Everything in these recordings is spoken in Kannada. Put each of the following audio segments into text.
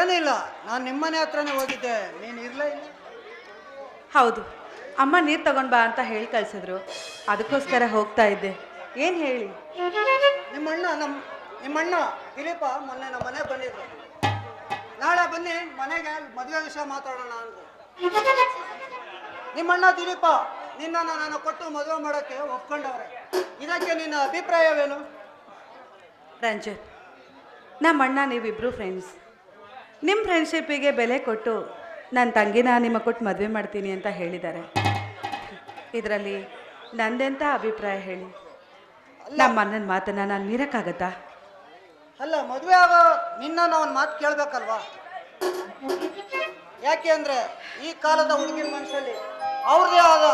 ಏನಿಲ್ಲ ನಾನು ನಿಮ್ಮನೆ ಹತ್ರನೇ ಹೋಗಿದ್ದೆ. ನೀನು ಇರಲೇ ಇಲ್ಲ. ಹೌದು ಅಮ್ಮ ನೀರು ತಗೊಂಡ್ ಬಾ ಅಂತ ಹೇಳಿ ಕಳ್ಸಿದ್ರು. ಅದಕ್ಕೋಸ್ಕರ ಹೋಗ್ತಾ ಇದ್ದೆ. ಏನು ಹೇಳಿ? ನಿಮ್ಮಣ್ಣ ನಮ್ಮ ನಿಮ್ಮಣ್ಣ ದಿಲೀಪ ಮೊನ್ನೆ ನಮ್ಮ ಮನೆಗೆ ಬಂದಿದ್ರು. ನಾಳೆ ಬನ್ನಿ ಮನೆಗೆ ಮದುವೆ ವಿಷಯ ಮಾತಾಡೋಣ ಅಂತ ನಿಮ್ಮಣ್ಣ ದಿಲೀಪ ನಿನ್ನ ನಾನು ಕೊಟ್ಟು ಮದುವೆ ಮಾಡೋಕ್ಕೆ ಒಪ್ಕೊಂಡವ್ರೆ. ಇದಕ್ಕೆ ನಿನ್ನ ಅಭಿಪ್ರಾಯವೇನು? ರಂಜಿತ್ ನಮ್ಮಣ್ಣ ನೀವಿಬ್ರು ಫ್ರೆಂಡ್ಸ್ ನಿಮ್ಮ ಫ್ರೆಂಡ್ಶಿಪ್ಪಿಗೆ ಬೆಲೆ ಕೊಟ್ಟು ನನ್ನ ತಂಗಿನ ನಿಮ್ಮ ಕೊಟ್ಟು ಮದುವೆ ಮಾಡ್ತೀನಿ ಅಂತ ಹೇಳಿದ್ದಾರೆ. ಇದರಲ್ಲಿ ನಂದೆಂಥ ಅಭಿಪ್ರಾಯ ಹೇಳಿ? ನಮ್ಮ ಅಣ್ಣನ ಮಾತನ್ನು ನಾನು ಮೀರಕ್ಕಾಗತ್ತಾ? ಅಲ್ಲ ಮದುವೆ ಆಗೋ ನಿನ್ನ ಒಂದು ಮಾತು ಕೇಳಬೇಕಲ್ವಾ? ಯಾಕೆ ಅಂದರೆ ಈ ಕಾಲದ ಹುಡುಗಿನ ಮನಸ್ಸಲ್ಲಿ ಅವ್ರದೇ ಆದ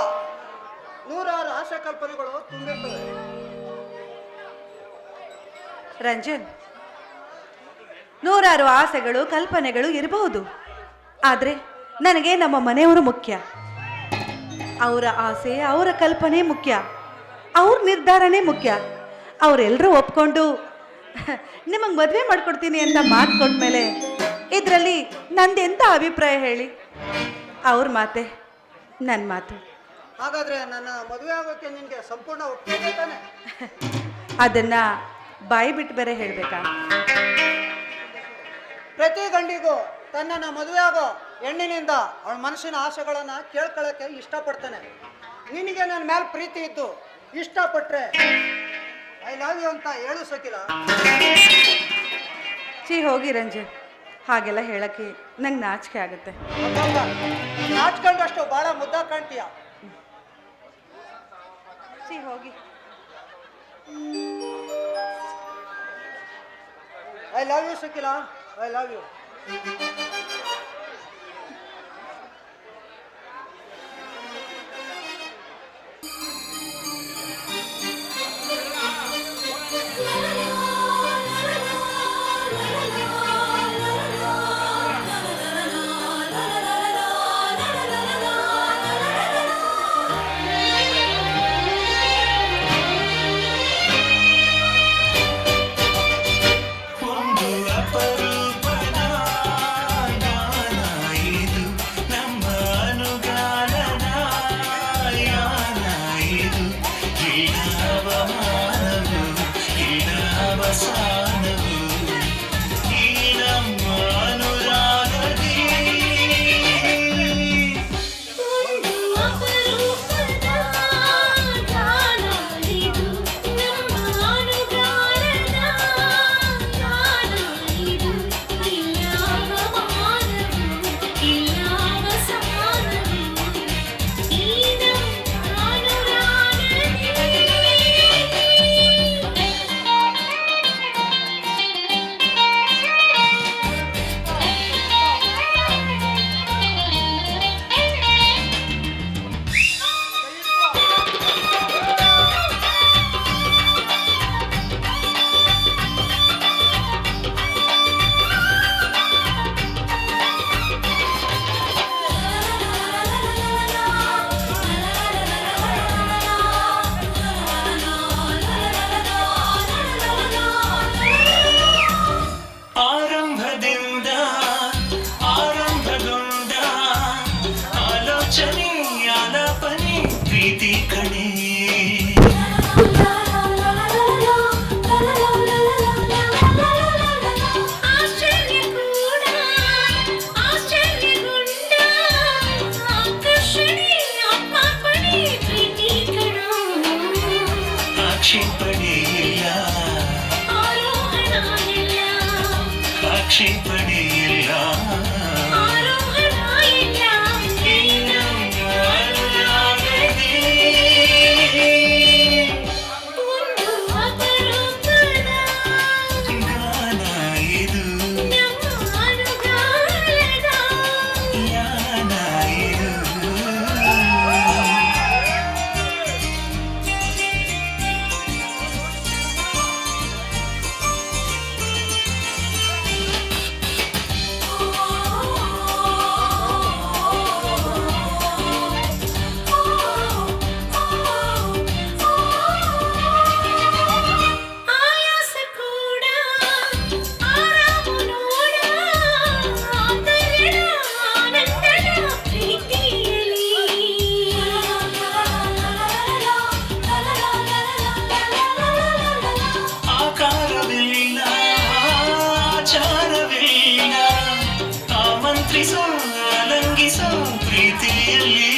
ನೂರಾರು ಆಶಾ ಕಲ್ಪನೆಗಳು ತುಂಬಿರ್ತವೆ. ರಂಜನ್ ನೂರಾರು ಆಸೆಗಳು ಕಲ್ಪನೆಗಳು ಇರಬಹುದು. ಆದರೆ ನನಗೆ ನಮ್ಮ ಮನೆಯವರು ಮುಖ್ಯ. ಅವರ ಆಸೆ ಅವರ ಕಲ್ಪನೆ ಮುಖ್ಯ. ಅವ್ರ ನಿರ್ಧಾರನೇ ಮುಖ್ಯ. ಅವರೆಲ್ಲರೂ ಒಪ್ಕೊಂಡು ನಿಮಗೆ ಮದುವೆ ಮಾಡ್ಕೊಡ್ತೀನಿ ಅಂತ ಮಾತು ಕೊಟ್ಮೇಲೆ ಇದರಲ್ಲಿ ನಂದೆಂಥ ಅಭಿಪ್ರಾಯ ಹೇಳಿ? ಅವ್ರ ಮಾತೆ ನನ್ನ ಮಾತು. ಹಾಗಾದ್ರೆ ನನ್ನ ಮದುವೆ ಆಗೋಕ್ಕೆ ನಿನಗೆ ಸಂಪೂರ್ಣ ಅದನ್ನ ಬಾಯಿ ಬಿಟ್ಟು ಬೇರೆ ಹೇಳಬೇಕಾ? ಪ್ರತಿ ಗಂಡಿಗೂ ತನ್ನನ್ನ ಮದುವೆ ಆಗೋ ಹೆಣ್ಣಿನಿಂದ ಅವಳ ಮನಸ್ಸಿನ ಆಸೆಗಳನ್ನು ಕೇಳ್ಕೊಳ್ಳೋಕ್ಕೆ ಇಷ್ಟಪಡ್ತಾನೆ. ನಿನಗೆ ನನ್ನ ಮೇಲೆ ಪ್ರೀತಿ ಇದ್ದು ಇಷ್ಟಪಟ್ರೆ ಐ ಲವ್ ಯು ಅಂತ ಹೇಳು ಸಕಿಲ್ಲ ಛೀ ಹೋಗಿ ರಂಜನ್ ಹಾಗೆಲ್ಲ ಹೇಳಕ್ಕೆ ನಂಗೆ ನಾಚಿಕೆ ಆಗುತ್ತೆ. ನಾಚ್ಕೊಂಡಷ್ಟು ಭಾಳ ಮುದ್ದ ಕಾಣ್ತೀಯ. ಚಿ ಹೋಗಿ. ಐ ಲವ್ ಯು ಸಕಿಲ. ಐ ಲವ್ ಯು sheep ಆಲಿಸೋ ಆಲಂಗಿಸೋ ಪ್ರೀತಿಯಲ್ಲಿ